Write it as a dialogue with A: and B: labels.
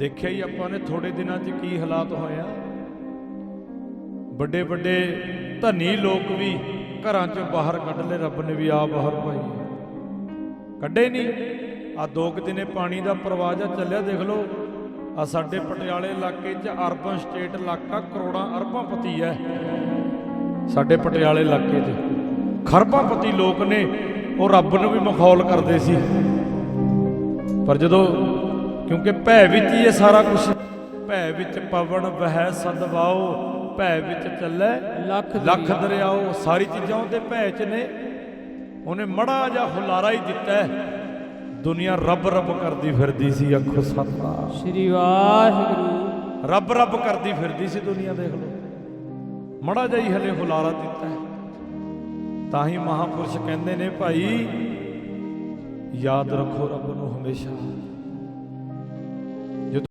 A: ਦੇਖਿਆ ਹੀ ਆਪਾਂ ਨੇ ਥੋੜੇ ਦਿਨਾਂ 'ਚ ਕੀ ਹਾਲਾਤ ਹੋਇਆ। ਵੱਡੇ ਵੱਡੇ ਧਨੀ ਲੋਕ ਵੀ ਘਰਾਂ 'ਚੋਂ ਬਾਹਰ ਕੱਢ ਲਏ, ਰੱਬ ਨੇ ਵੀ ਆ ਬਾਹਰ ਭਾਈ ਕੱਢੇ ਨਹੀਂ ਆ ਦੋ ਕੁ ਦਿਨੇ ਪਾਣੀ ਦਾ ਪ੍ਰਵਾਹ ਜਿਹਾ ਚੱਲਿਆ, ਦੇਖ ਲਓ। ਆ ਸਾਡੇ ਪਟਿਆਲੇ ਇਲਾਕੇ 'ਚ ਅਰਬਨ ਸਟੇਟ ਇਲਾਕਾ, ਕਰੋੜਾਂ ਅਰਬਾਂ ਪਤੀ ਹੈ। ਸਾਡੇ ਪਟਿਆਲੇ ਇਲਾਕੇ 'ਚ ਖਰਬਾਂ ਪਤੀ ਲੋਕ ਨੇ, ਉਹ ਰੱਬ ਨੂੰ ਵੀ ਮਖੌਲ ਕਰਦੇ ਸੀ। ਪਰ ਜਦੋਂ ਕਿਉਂਕਿ ਭੈ ਵਿੱਚ ਹੀ ਇਹ ਸਾਰਾ ਕੁਝ ਭੈ ਵਿੱਚ ਪਵਨ ਵਹਿ ਸਦਵਾਓ ਭੈ ਵਿੱਚ ਚੱਲੇ
B: ਲੱਖ
A: ਲੱਖ ਦਰਿਆਓ ਸਾਰੀ ਚੀਜ਼ਾਂ ਉਹਦੇ ਭੈ ਚ ਨੇ। ਉਹਨੇ ਮੜਾ ਜਿਹਾ ਹੁਲਾਰਾ ਹੀ ਦਿੱਤਾ। ਦੁਨੀਆ ਰੱਬ ਰੱਬ ਕਰਦੀ ਫਿਰਦੀ ਸੀ ਅੱਖੋ ਸਤਨਾਮ
B: ਸ੍ਰੀ ਵਾਹਿਗੁਰੂ।
A: ਰੱਬ ਰੱਬ ਕਰਦੀ ਫਿਰਦੀ ਸੀ ਦੁਨੀਆ ਦੇਖ ਲਓ। ਮੜਾ ਹੀ ਹਲੇ ਹੁਲਾਰਾ ਦਿੱਤਾ। ਤਾਂ ਹੀ ਮਹਾਪੁਰਸ਼ ਕਹਿੰਦੇ ਨੇ ਭਾਈ ਯਾਦ ਰੱਖੋ ਰੱਬ ਨੂੰ ਹਮੇਸ਼ਾ।